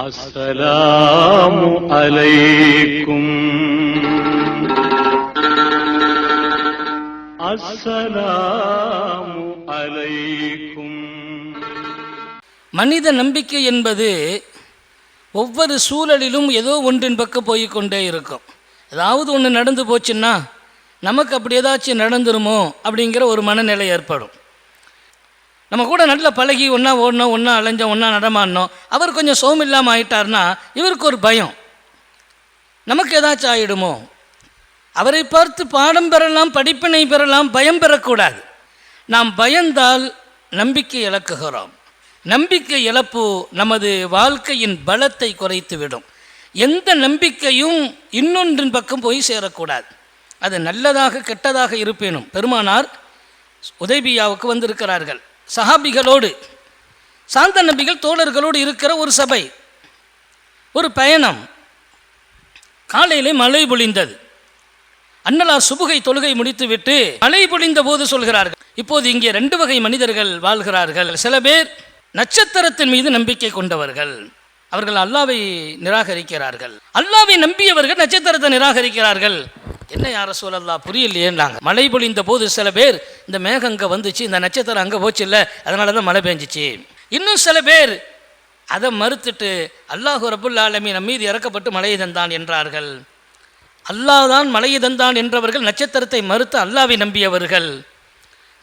السلام عليكم السلام عليكم மனித நம்பிக்கை என்பது ஒவ்வொரு சூழலிலும் ஏதோ ஒன்றின் பக்கம் போய் கொண்டே இருக்கும் ஏதாவது ஒன்று நடந்து போச்சுன்னா நமக்கு அப்படி ஏதாச்சும் நடந்துருமோ அப்படிங்கிற ஒரு மனநிலை ஏற்படும் நம்ம கூட நல்ல பழகி ஒன்றா ஓடணும் ஒன்றா அலைஞ்சோம் ஒன்றா நடமாடினோம். அவர் கொஞ்சம் சோம் இல்லாமல் ஆயிட்டார்னா இவருக்கு ஒரு பயம். நமக்கு ஏதாச்சும் ஆகிடுமோ அவரை பார்த்து பாடம் பெறலாம் படிப்பினை பெறலாம் பயம் பெறக்கூடாது. நாம் பயந்தால் நம்பிக்கை இழக்குகிறோம். நம்பிக்கை இழப்பு நமது வாழ்க்கையின் பலத்தை குறைத்துவிடும். எந்த நம்பிக்கையும் இன்னொன்றின் பக்கம் போய் சேரக்கூடாது. அது நல்லதாக கெட்டதாக இருப்பேனும். பெருமானார் உதய்பியாவுக்கு வந்திருக்கிறார்கள். சஹாபிகளோடு சாந்த நபிகள் தோழர்களோடு இருக்கிற ஒரு சபை ஒரு பயணம். காலையிலே மழை பொழிந்தது. அன்னலா சுபுகை தொழுகை முடித்துவிட்டு மழை பொழிந்த போது சொல்கிறார்கள் இப்போது இங்கே ரெண்டு வகை மனிதர்கள் வாழ்கிறார்கள். சில பேர் நட்சத்திரத்தின் மீது நம்பிக்கை கொண்டவர்கள். அவர்கள் அல்லாவை நிராகரிக்கிறார்கள். அல்லாவை நம்பியவர்கள் நட்சத்திரத்தை நிராகரிக்கிறார்கள். என்ன யார சூழல்லா புரியலையேன்னாங்க. மழை பொழிந்த போது சில பேர் இந்த மேகம் அங்கே வந்துச்சு இந்த நட்சத்திரம் அங்கே போச்சு இல்லை அதனால தான் மழை பெஞ்சிச்சு. இன்னும் சில பேர் அதை மறுத்துட்டு அல்லாஹு ரபுல் ஆலமீன் நம் மீது இறக்கப்பட்டு மழையை தந்தான் என்றார்கள். அல்லாஹ் தான் மழையை தந்தான் என்றவர்கள் நட்சத்திரத்தை மறுத்து அல்லாவை நம்பியவர்கள்.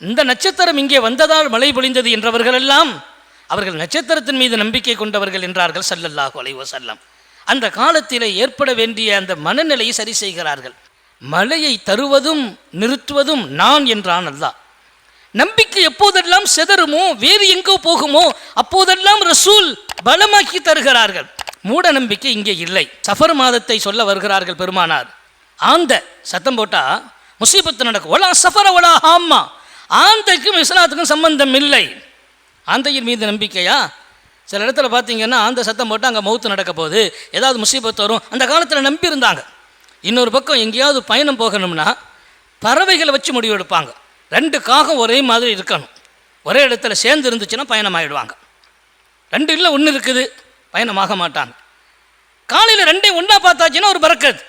இந்த நட்சத்திரம் இங்கே வந்ததால் மழை பொழிந்தது என்றவர்கள் எல்லாம் அவர்கள் நட்சத்திரத்தின் மீது நம்பிக்கை கொண்டவர்கள் என்றார்கள் சல்லல்லாஹு அலைவசல்லம் அந்த காலத்தில் ஏற்பட வேண்டிய அந்த மனநிலையை சரி செய்கிறார்கள். மழையை தருவதும் நிறுத்துவதும் நான் என்றான் அல்லா நம்பிக்கை எப்போதெல்லாம் செதறுமோ வேறு எங்கோ போகுமோ அப்போதெல்லாம் ரசூல் பலமாக்கி தருகிறார்கள். மூட நம்பிக்கை இங்கே இல்லை. சஃபர் மாதத்தை சொல்ல வருகிறார்கள் பெருமானார். ஆந்த சத்தம் போட்டா முசீபத்து நடக்கும். ஒலா சஃபர ஒலா ஆமா ஆந்தைக்கும் இஸ்லாத்துக்கும் சம்பந்தம் இல்லை. ஆந்தையின் மீது நம்பிக்கையா? சில இடத்துல பார்த்தீங்கன்னா ஆந்த சத்தம் போட்டு அங்கே மௌத்து நடக்க போகுது ஏதாவது முசீபத்து வரும். அந்த காலத்தில் நம்பியிருந்தாங்க. இன்னொரு பக்கம் எங்கேயாவது பயணம் போகணும்னா பறவைகளை வச்சு முடிவு எடுப்பாங்க ரெண்டு காகம் ஒரே மாதிரி இருக்கணும். ஒரே இடத்துல சேர்ந்து இருந்துச்சுன்னா பயணம் ஆகிடுவாங்க ரெண்டு இல்லை ஒன்று இருக்குது பயணமாக மாட்டாங்க. காலையில் ரெண்டையும் ஒன்றா பார்த்தாச்சுன்னா ஒரு பறக்கத்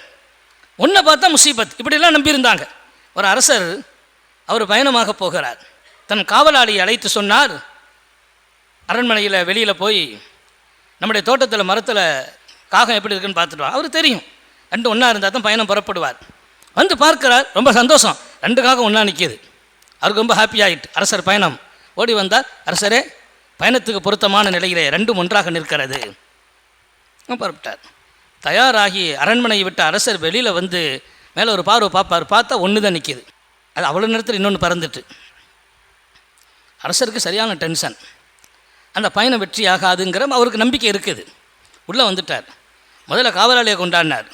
ஒன்றை பார்த்தா முசீபத். இப்படிலாம் நம்பியிருந்தாங்க. ஒரு அரசர் அவர் பயணமாக போகிறார். தன் காவலாளியை அழைத்து சொன்னார் அரண்மனையில் வெளியில் போய் நம்முடைய தோட்டத்தில் மரத்தில் காகம் எப்படி இருக்குன்னு பார்த்துட்டு அவர் தெரியும். ரெண்டு ஒன்றா இருந்தால் தான் பயணம் புறப்படுவார். வந்து பார்க்கிறார் ரொம்ப சந்தோஷம். ரெண்டு காகம் ஒன்றா நிற்கிது அவருக்கு ரொம்ப ஹாப்பி ஆகிட்டு அரசர் பயணம். ஓடி வந்தால் அரசரே பயணத்துக்கு பொருத்தமான நிலையிலே ரெண்டும் ஒன்றாக நிற்கிறது. புறப்பட்டார். தயாராகி அரண்மனையை விட்ட அரசர் வெளியில் வந்து மேலே ஒரு பார்வை பார்ப்பார். பார்த்தா ஒன்று தான் நிற்கிது அது அவ்வளோ நேரத்தில் இன்னொன்று பறந்துட்டு. அரசருக்கு சரியான டென்ஷன் அந்த பயணம் வெற்றி ஆகாதுங்கிற அவருக்கு நம்பிக்கை இருக்குது. உள்ளே வந்துட்டார். முதல்ல காவலாளியை கொண்டாடினார்.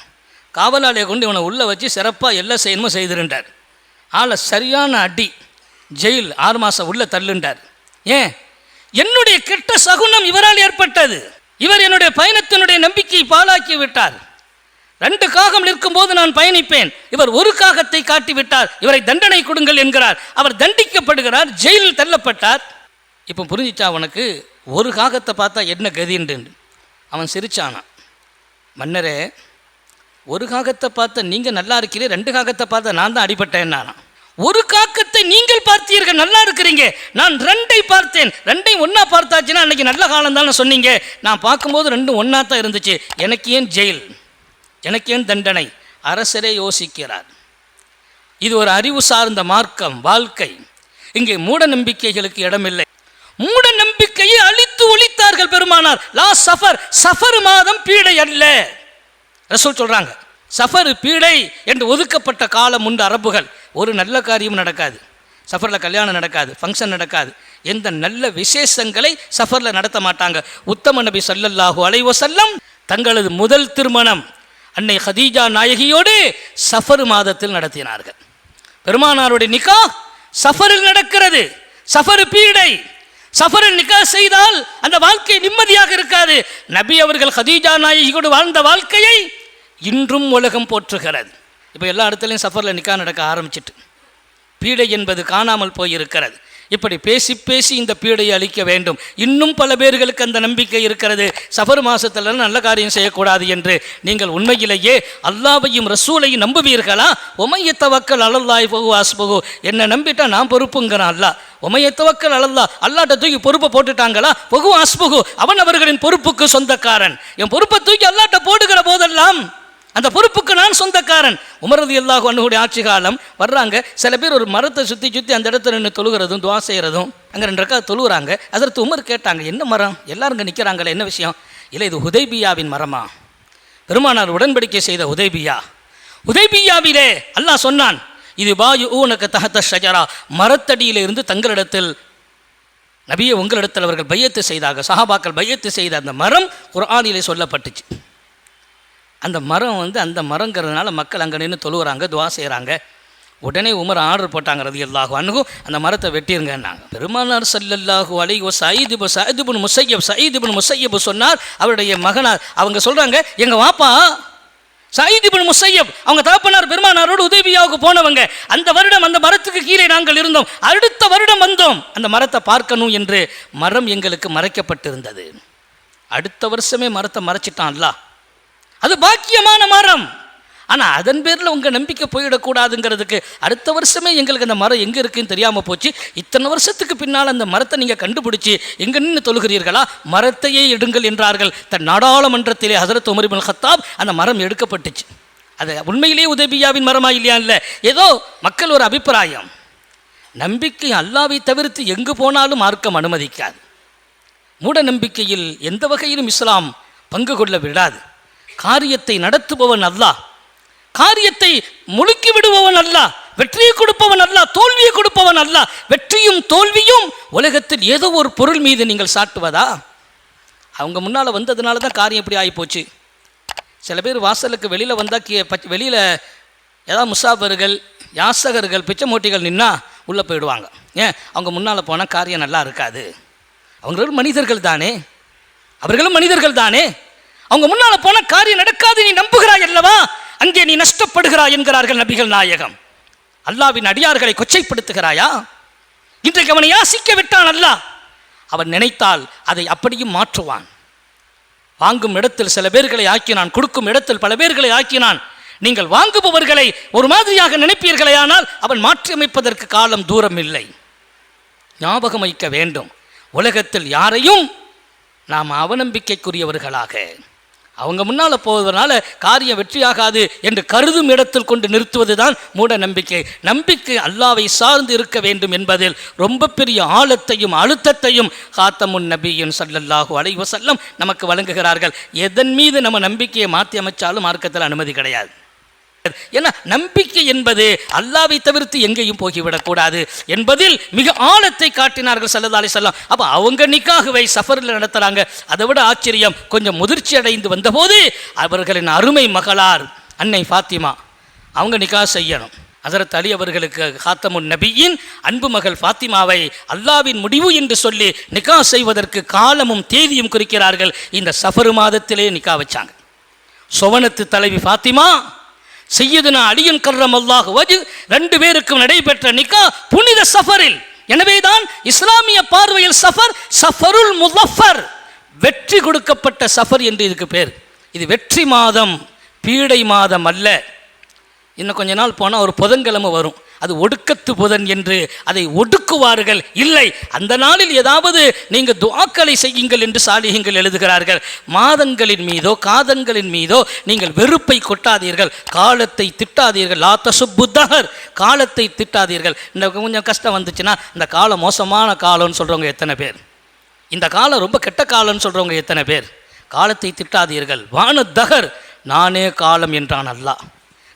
காவலாளியை கொண்டு இவனை உள்ளே வச்சு சிறப்பாக எல்லா செய்யணுமோ செய்திருந்தார். ஆளை சரியான அடி ஜெயில் ஆறு மாதம் உள்ளே தள்ளுண்டார். ஏன்? என்னுடைய கெட்ட சகுனம் இவரால் ஏற்பட்டது. இவர் என்னுடைய பயணத்தினுடைய நம்பிக்கையை பாழாக்கி விட்டார். ரெண்டு காகம் நிற்கும்போது நான் பயணிப்பேன். இவர் ஒரு காகத்தை காட்டி விட்டார் இவரை தண்டனை கொடுங்கள் என்கிறார். அவர் தண்டிக்கப்படுகிறார் ஜெயிலில் தள்ளப்பட்டார். இப்போ புரிஞ்சிச்சா அவனுக்கு ஒரு காகத்தை பார்த்தா என்ன கதின்னு அவன் சிரிச்சானான். மன்னரே ஒரு காகத்தை பார்த்த நீங்கள் நல்லா இருக்கிறீ ரெண்டு காகத்தை பார்த்த நான் தான் அடிபட்டேன் நானா? ஒரு காக்கத்தை நீங்கள் பார்த்தீர்கள் நல்லா இருக்கிறீங்க. நான் ரெண்டை பார்த்தேன். ரெண்டையும் ஒன்றா பார்த்தாச்சுன்னா அன்னைக்கு நல்ல காலம் தானே சொன்னீங்க. நான் பார்க்கும்போது ரெண்டும் ஒன்றா தான் இருந்துச்சு. எனக்கு ஏன் ஜெயில்? எனக்கு ஏன் தண்டனை? அரசரே யோசிக்கிறார். இது ஒரு அறிவு சார்ந்த மார்க்கம் வாழ்க்கை. இங்கே மூட நம்பிக்கைகளுக்கு இடமில்லை. மூட நம்பிக்கையை அழித்து ஒழித்தார்கள் பெருமானார். லா சஃபர் சஃபர் மாதம் பீடை அல்ல. ரசூல் சொல்கிறாங்க சஃபர் பீடை என்று ஒதுக்கப்பட்ட காலம் உண்டு அரபுகள். ஒரு நல்ல காரியமும் நடக்காது. சஃபரில் கல்யாணம் நடக்காது ஃபங்க்ஷன் நடக்காது. எந்த நல்ல விசேஷங்களை சஃபரில் நடத்த மாட்டாங்க. உத்தம நபி சல்லல்லாஹு அலைவோ செல்லம் தங்களது முதல் திருமணம் அன்னை ஹதீஜா நாயகியோடு சஃபர் மாதத்தில் நடத்தினார்கள். பெருமானாருடைய நிக்கா சஃபரில் நடக்கிறது. சஃபர் பீடை சஃபரில் நிக்கா செய்தால் அந்த வாழ்க்கை நிம்மதியாக இருக்காது. நபி அவர்கள் ஹதீஜா நாயகியோடு வாழ்ந்த வாழ்க்கையை இன்றும் உலகம் போற்றுகிறது. இப்போ எல்லா இடத்துலையும் சஃபரில் நிக்கா நடக்க ஆரம்பிச்சிட்டு. பீடை என்பது காணாமல் போயிருக்கிறது. இப்படி பேசி பேசி இந்த பீடையை அழிக்க வேண்டும். இன்னும் பல பேர்களுக்கு அந்த நம்பிக்கை இருக்கிறது. சஃபர் மாசத்துல நல்ல காரியம் செய்யக்கூடாது என்று நீங்கள் உண்மையிலேயே அல்லாவையும் ரசூலையும் நம்புவீர்களா? உமையத்தவக்கல் அலல்லாய் போகு ஆஸ்பகு என்னை நம்பிட்டா நான் பொறுப்புங்கிறான் அல்லா உமையத்தவக்கல் அலல்லா அல்லாட்ட தூக்கி பொறுப்பை போட்டுட்டாங்களா? பொகு ஆஸ்பகு அவன் அவர்களின் பொறுப்புக்கு சொந்தக்காரன். என் பொறுப்பை தூக்கி அல்லாட்ட போடுகிற போதெல்லாம் அந்த பொறுப்புக்கு நான் சொந்தக்காரன். உமரது எல்லா அண்ணுடைய ஆட்சி காலம் வர்றாங்க. சில பேர் ஒரு மரத்தை சுற்றி சுற்றி அந்த இடத்துல நின்று தொழுகிறதும் துவா செய்கிறதும் அங்கே ரெண்டு ரெக்கா தொழுகிறாங்க அதற்கு உமர் கேட்டாங்க என்ன மரம்? எல்லாரும் இங்கே நிற்கிறாங்களே என்ன விஷயம்? இல்லை இது உதைபியாவின் மரமா? பெருமானார் உடன்படிக்கை செய்த உதைபியா உதைபியாவிலே அல்லாஹ் சொன்னான் இது பாயு ஊனக்கு தகத்த ஷஜரா. மரத்தடியிலே இருந்து தங்களிடத்தில் நபியை உங்களிடத்தில் அவர்கள் பையத்து செய்தாக சஹாபாக்கள் பையத்து செய்த அந்த மரம் குர்ஆனிலே சொல்லப்பட்டுச்சு. அந்த மரம் வந்து அந்த மரங்கிறதுனால மக்கள் அங்கே நின்று தொழுகிறாங்க துவா செய்கிறாங்க உடனே உமர் ஆர்டர் போட்டாங்க ரதி அல்லாஹு அணுகும் அந்த மரத்தை வெட்டிருங்கன்னாங்க. பெருமானார் சல்லல்லாஹு அலை ஓ சயீதுபு சயதுபுன் முசையப் சயீதுபுன் முசையப் சொன்னார் அவருடைய மகனார் அவங்க சொல்கிறாங்க எங்கள் வாப்பா சயீதுபுன் முசையப் அவங்க தகப்பனார் பெருமானாரோடு உதவியாவுக்கு போனவங்க அந்த வருடம் அந்த மரத்துக்கு கீழே நாங்கள் இருந்தோம் அடுத்த வருடம் வந்தோம் அந்த மரத்தை பார்க்கணும் என்று மரம் எங்களுக்கு மறைக்கப்பட்டிருந்தது. அடுத்த வருஷமே மரத்தை மறைச்சிட்டான் அது பாக்கியமான மரம். ஆனால் அதன் பேரில் உங்கள் நம்பிக்கை போயிடக்கூடாதுங்கிறதுக்கு அடுத்த வருஷமே எங்களுக்கு அந்த மரம் எங்கே இருக்குன்னு தெரியாமல் போச்சு. இத்தனை வருஷத்துக்கு பின்னால் அந்த மரத்தை நீங்கள் கண்டுபிடிச்சி எங்கே நின்று தொழுகிறீர்களா? மரத்தையே எடுங்கள் என்றார்கள். தன் நாடாளுமன்றத்திலே ஹசரத் உமர் ஹத்தாப் அந்த மரம் எடுக்கப்பட்டுச்சு. அது உண்மையிலேயே உதவியாவின் மரமா இல்லையா இல்லை? ஏதோ மக்கள் ஒரு அபிப்பிராயம். நம்பிக்கை அல்லாவை தவிர்த்து எங்கு போனாலும் மார்க்கம் அனுமதிக்காது. மூட நம்பிக்கையில் எந்த வகையிலும் இஸ்லாம் பங்கு கொள்ள விடாது. காரியத்தை நடத்துபவன் அல்லாஹ் காரியத்தை முழுக்கி விடுபவன் அல்லாஹ் வெற்றியை கொடுப்பவன் அல்ல. தோல்வியை கொடுப்பவன் அல்ல. வெற்றியும் தோல்வியும் உலகத்தில் ஏதோ ஒரு பொருள் மீது நீங்கள் சாட்டுவதா? அவங்க முன்னால் வந்ததுனால தான் காரியம் இப்படி ஆகிப்போச்சு சில பேர் வாசலுக்கு வெளியில் வந்தால் கே பச் வெளியில் ஏதாவது முசாஃபர்கள் யாசகர்கள் பிச்சை மூட்டிகள் நின்னா உள்ளே போயிடுவாங்க. ஏன்? அவங்க முன்னால் போனால் காரியம் நல்லா இருக்காது. அவங்களும் மனிதர்கள் தானே? அவர்களும் மனிதர்கள் தானே? அவங்க முன்னால் போனால் காரியம் நடக்காது நீ நம்புகிறாய் அல்லவா? அங்கே நீ நஷ்டப்படுகிறாய் என்கிறார்கள் நபிகள் நாயகம். அல்லாவின் அடியார்களை கொச்சைப்படுத்துகிறாயா? இன்றைக்கு அவனை யாசிக்க விட்டான் அல்லா? அவன் நினைத்தால் அதை அப்படியும் மாற்றுவான். வாங்கும் இடத்தில் சில பேர்களை ஆக்கினான் கொடுக்கும் இடத்தில் பல பேர்களை ஆக்கினான். நீங்கள் வாங்குபவர்களை ஒரு மாதிரியாக நினைப்பீர்களே ஆனால் அவன் மாற்றியமைப்பதற்கு காலம் தூரம் இல்லை. ஞாபகம் வைக்க வேண்டும். உலகத்தில் யாரையும் நாம் அவநம்பிக்கைக்குரியவர்களாக அவங்க முன்னால் போவதனால காரியம் வெற்றியாகாது என்று கருதும் இடத்தில் கொண்டு நிறுத்துவதுதான் மூட நம்பிக்கை. நம்பிக்கை அல்லாவை சார்ந்து இருக்க வேண்டும் என்பதில் ரொம்ப பெரிய ஆழத்தையும் அழுத்தத்தையும் காத்தமுன் நபியின் சல்லல்லாஹு அலைவசல்லம் நமக்கு வழங்குகிறார்கள். எதன் மீது நம்ம நம்பிக்கையை மாற்றி அமைச்சாலும் மார்க்கத்தில் அனுமதி கிடையாது. ஏன்னா நம்பிக்கை என்பது அல்லாவை தவிர்த்து எங்கேயும் போகிவிடக்கூடாது என்பதில் மிக ஆழத்தை காட்டினார்கள் சல்லதா அலி சொல்லாம் அப்போ அவங்க நிக்காகவை சஃபரில் நடத்துகிறாங்க அதை விட ஆச்சரியம் கொஞ்சம் முதிர்ச்சி அடைந்து வந்தபோது அவர்களின் அருமை மகளார் அன்னை ஃபாத்திமா அவங்க நிக்கா செய்யணும். ஹசரத் அலி அவர்களுக்கு காத்தமுன் நபியின் அன்பு மகள் ஃபாத்திமாவை அல்லாவின் முடிவு என்று சொல்லி நிக்கா செய்வதற்கு காலமும் தேதியும் குறிக்கிறார்கள். இந்த சஃபரு மாதத்திலே நிக்கா வச்சாங்க. சொவனத்து தலைவி ஃபாத்திமா செய்யதுனா அலியன் கர்ரம் அல்லாஹ் வஜு ரெண்டு பேருக்கும் நடைபெற்ற நிக்கா புனித சஃபரில். எனவேதான் இஸ்லாமிய பார்வையில் சஃபர் சஃபருல் முலஃபர் வெற்றி கொடுக்கப்பட்ட சஃபர் என்று இதுக்கு பேர். இது வெற்றி மாதம் பீடை மாதம் அல்ல. இன்னும் கொஞ்ச நாள் போனால் ஒரு புதன்கிழமை வரும். அது ஒடுக்கத்து புதன் என்று அதை ஒடுக்குவார்கள். இல்லை அந்த நாளில் ஏதாவது நீங்கள் துவாக்களை செய்யுங்கள் என்று சாலிகங்கள் எழுதுகிறார்கள். மாதங்களின் மீதோ காதங்களின் மீதோ நீங்கள் வெறுப்பை கொட்டாதீர்கள். காலத்தை திட்டாதீர்கள். லாத்த சுப்புத்தகர் காலத்தை திட்டாதீர்கள். இந்த கொஞ்சம் கஷ்டம் வந்துச்சுன்னா இந்த காலம் மோசமான காலம்னு சொல்கிறவங்க எத்தனை பேர்? இந்த காலம் ரொம்ப கெட்ட காலம்னு சொல்கிறவங்க எத்தனை பேர்? காலத்தை திட்டாதீர்கள். வானதகர் நானே காலம் என்றான் அல்லா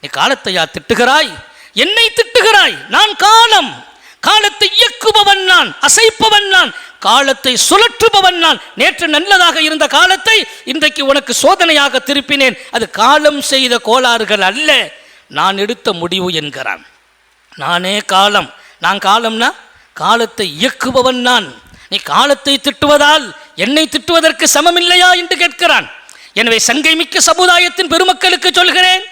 நீ காலத்தையா திட்டுகிறாய்? என்னை திட்டுகிறாய்? நான் காலம். காலத்தை இயக்குபவன் நான் அசைப்பவன் நான் காலத்தை சுழற்றுபவன் நான். நேற்று நல்லதாக இருந்த காலத்தை இன்றைக்கு உனக்கு சோதனையாக திருப்பினேன். அது காலம் செய்த கோளாறுகள் அல்ல. நான் எடுத்த முடிவு என்கிறான். நானே காலம். நான் காலம்னா காலத்தை இயக்குபவன் நான். நீ காலத்தை திட்டுவதால் என்னை திட்டுவதற்கு சமமில்லையா? என்று கேட்கிறான். எனவே சங்கை மிக்க சமுதாயத்தின் பெருமக்களுக்கு சொல்கிறேன்.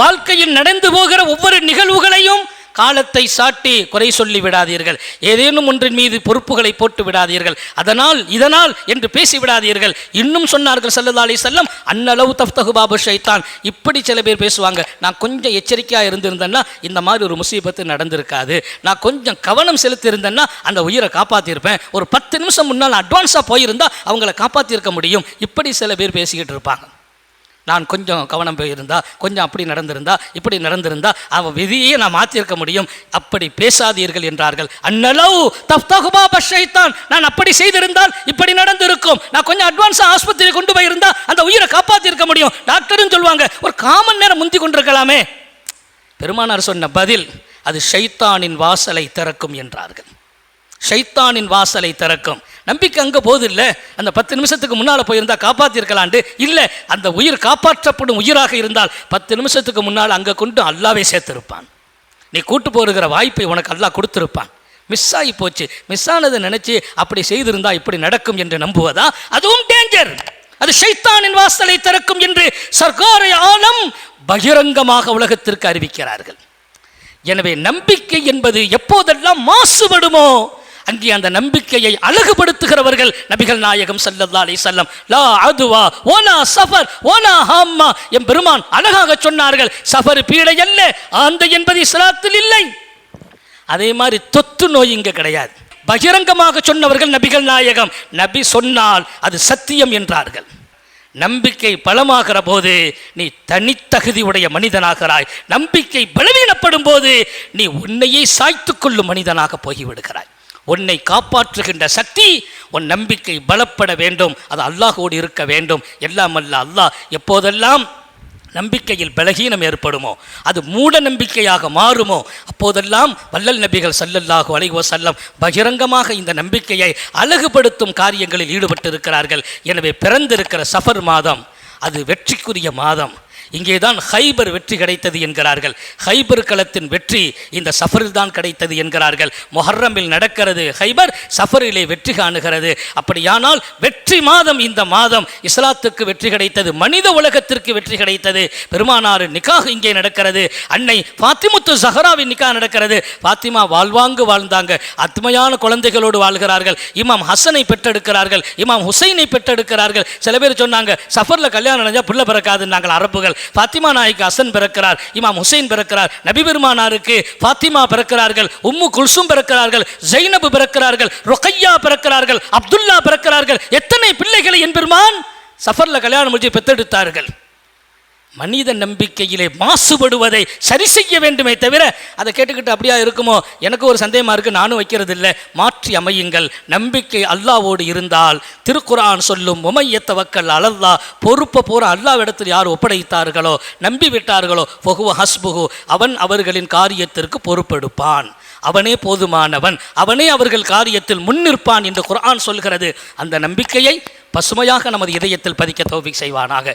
வாழ்க்கையில் நடந்து போகிற ஒவ்வொரு நிகழ்வுகளையும் காலத்தை சாட்டி குறை சொல்லி விடாதீர்கள். ஏதேனும் ஒன்றின் மீது பொறுப்புகளை போட்டு விடாதீர்கள். அதனால் இதனால் என்று பேசி விடாதீர்கள். இன்னும் சொன்னார்கள் சல்லதா அலி செல்லம் அன்னளவு தஃப்தகு பாபு ஷைத்தான். இப்படி சில பேர் பேசுவாங்க. நான் கொஞ்சம் எச்சரிக்கையாக இருந்திருந்தேன்னா இந்த மாதிரி ஒரு முசீபத்து நடந்திருக்காது. நான் கொஞ்சம் கவனம் செலுத்தி இருந்தேன்னா அந்த உயிரை காப்பாற்றியிருப்பேன் ஒரு பத்து நிமிஷம் முன்னால் அட்வான்ஸாக போயிருந்தால் அவங்கள காப்பாற்றிருக்க முடியும். இப்படி சில பேர் பேசிக்கிட்டு இருப்பாங்க. நான் கொஞ்சம் கவனம் போயிருந்தா கொஞ்சம் அப்படி நடந்திருந்தா இப்படி நடந்திருந்தா அவன் விதியை நான் மாற்றிருக்க முடியும். அப்படி பேசாதீர்கள் என்றார்கள். அன்னலவு தப்தகுபா பஷைத்தான். நான் அப்படி செய்திருந்தால் இப்படி நடந்திருக்கும். நான் கொஞ்சம் அட்வான்ஸாக ஆஸ்பத்திரி கொண்டு போயிருந்தா அந்த உயிரை காப்பாற்றிருக்க முடியும். டாக்டரும் சொல்லுவாங்க ஒரு காமன் நேரம் முந்தி கொண்டிருக்கலாமே. பெருமானார் சொன்ன பதில் அது ஷைத்தானின் வாசலை திறக்கும் என்றார்கள். ஷைத்தானின் வாசலை திறக்கும். நம்பிக்கை அங்கே போது இல்லை அந்த பத்து நிமிஷத்துக்கு முன்னால் போயிருந்தால் காப்பாற்றிருக்கலாண்டு இல்லை அந்த உயிர் காப்பாற்றப்படும் உயிராக இருந்தால் பத்து நிமிஷத்துக்கு முன்னால் அங்கே கொண்டு அல்லாவே சேர்த்துருப்பான். நீ கூட்டு போருகிற வாய்ப்பை உனக்கு அல்லாஹ் கொடுத்துருப்பான். மிஸ் ஆகி போச்சு. மிஸ் ஆனதை நினச்சி அப்படி செய்திருந்தா இப்படி நடக்கும் என்று நம்புவதா? அதுவும் டேஞ்சர் அது ஷைத்தானின் வாசலை திறக்கும் என்று சர்க்காரை ஆலம் பகிரங்கமாக உலகத்திற்கு அறிவிக்கிறார்கள். எனவே நம்பிக்கை என்பது எப்போதெல்லாம் மாசுபடுமோ அங்கே அந்த நம்பிக்கையை அழகுபடுத்துகிறவர்கள் நபிகள் நாயகம் சல்லல்லா அலி வஸல்லம். லா அதுவா ஓனா சஃபர் ஓனா ஹாம்மா என் பெருமான் அழகாக சொன்னார்கள். சஃபர் பீடை அல்ல ஆந்தை என்பது இஸ்லாத்தில் இல்லை. அதே மாதிரி தொத்து நோய் இங்கே கிடையாது. பகிரங்கமாக சொன்னவர்கள் நபிகள் நாயகம். நபி சொன்னால் அது சத்தியம் என்றார்கள். நம்பிக்கை பலமாகிற போது நீ தனித்தகுதி உடைய மனிதனாகிறாய். நம்பிக்கை பலவீனப்படும் போது நீ உன்னையே சாய்த்து கொள்ளும் மனிதனாக போகிவிடுகிறாய். உன்னை காப்பாற்றுகின்ற சக்தி உன் நம்பிக்கை பலப்பட வேண்டும். அது அல்லாஹோடு இருக்க வேண்டும். எல்லாம் அல்ல அல்லாஹ் எப்போதெல்லாம் நம்பிக்கையில் பலகீனம் ஏற்படுமோ அது மூட நம்பிக்கையாக மாறுமோ அப்போதெல்லாம் வல்லல் நபிகள் சல்லல்லாஹு அலைவோ வஸல்லம் பகிரங்கமாக இந்த நம்பிக்கையை அழகுபடுத்தும் காரியங்களில் ஈடுபட்டிருக்கிறார்கள். எனவே பிறந்திருக்கிற சஃபர் மாதம் அது வெற்றிக்குரிய மாதம். இங்கேதான் ஹைபர் வெற்றி கிடைத்தது என்கிறார்கள். ஹைபர் களத்தின் வெற்றி இந்த சஃபரில் தான் கிடைத்தது என்கிறார்கள். மொஹர்ரமில் நடக்கிறது ஹைபர் சஃபரிலே வெற்றி காணுகிறது. அப்படியானால் வெற்றி மாதம் இந்த மாதம் இஸ்லாத்துக்கு வெற்றி கிடைத்தது மனித உலகத்திற்கு வெற்றி கிடைத்தது. பெருமானாறு நிக்காக இங்கே நடக்கிறது அன்னை பாத்திமுத்து சஹராவின் நிக்கா நடக்கிறது. பாத்திமா வாழ்வாங்கு வாழ்ந்தாங்க அத்மையான குழந்தைகளோடு வாழ்கிறார்கள். இமாம் ஹசனை பெற்றெடுக்கிறார்கள் இமாம் ஹுசைனை பெற்றெடுக்கிறார்கள். சில பேர் சொன்னாங்க சஃபரில் கல்யாணம் நடந்தா பிள்ளை பிறக்காது நாங்கள் பிறக்கிறார்கள். ஃபாத்திமா நாய்க்கு அசன் பிறக்கிறார் இமாம் ஹுசைன் பிறக்கிறார் நபி பெருமானாருக்கு ஃபாத்திமா பிறக்கிறார்கள் உம்மு குல்சும் பிறக்கிறார்கள் ஜைனபு பிறக்கிறார்கள் ரொக்கையா பிறக்கிறார்கள் அப்துல்லா பிறக்கிறார்கள். எத்தனை பிள்ளைகளை என் பெருமான்? சஃபர்ல கல்யாணம் முடிஞ்சு பெத்தெடுத்தார்கள் மனித நம்பிக்கையிலே மாசுபடுவதை சரி செய்ய வேண்டுமே தவிர அதை கேட்டுக்கிட்டு அப்படியா இருக்குமோ? எனக்கு ஒரு சந்தேகமாக இருக்குது நானும் வைக்கிறது இல்லை மாற்றி அமையுங்கள். நம்பிக்கை அல்லாவோடு இருந்தால் திருக்குரான் சொல்லும் உமையத்த வக்கல் அலல்லா. பொறுப்பை பூரா அல்லாவிடத்தில் யார் ஒப்படைத்தார்களோ நம்பி விட்டார்களோ பொகுவ ஹஸ்புகு அவன் அவர்களின் காரியத்திற்கு பொறுப்பெடுப்பான். அவனே போதுமானவன். அவனே அவர்கள் காரியத்தில் முன்னிற்பான் என்று குரான் சொல்கிறது. அந்த நம்பிக்கையை பசுமையாக நமது இதயத்தில் பதிக்க தௌஃபிக் செய்வானாக.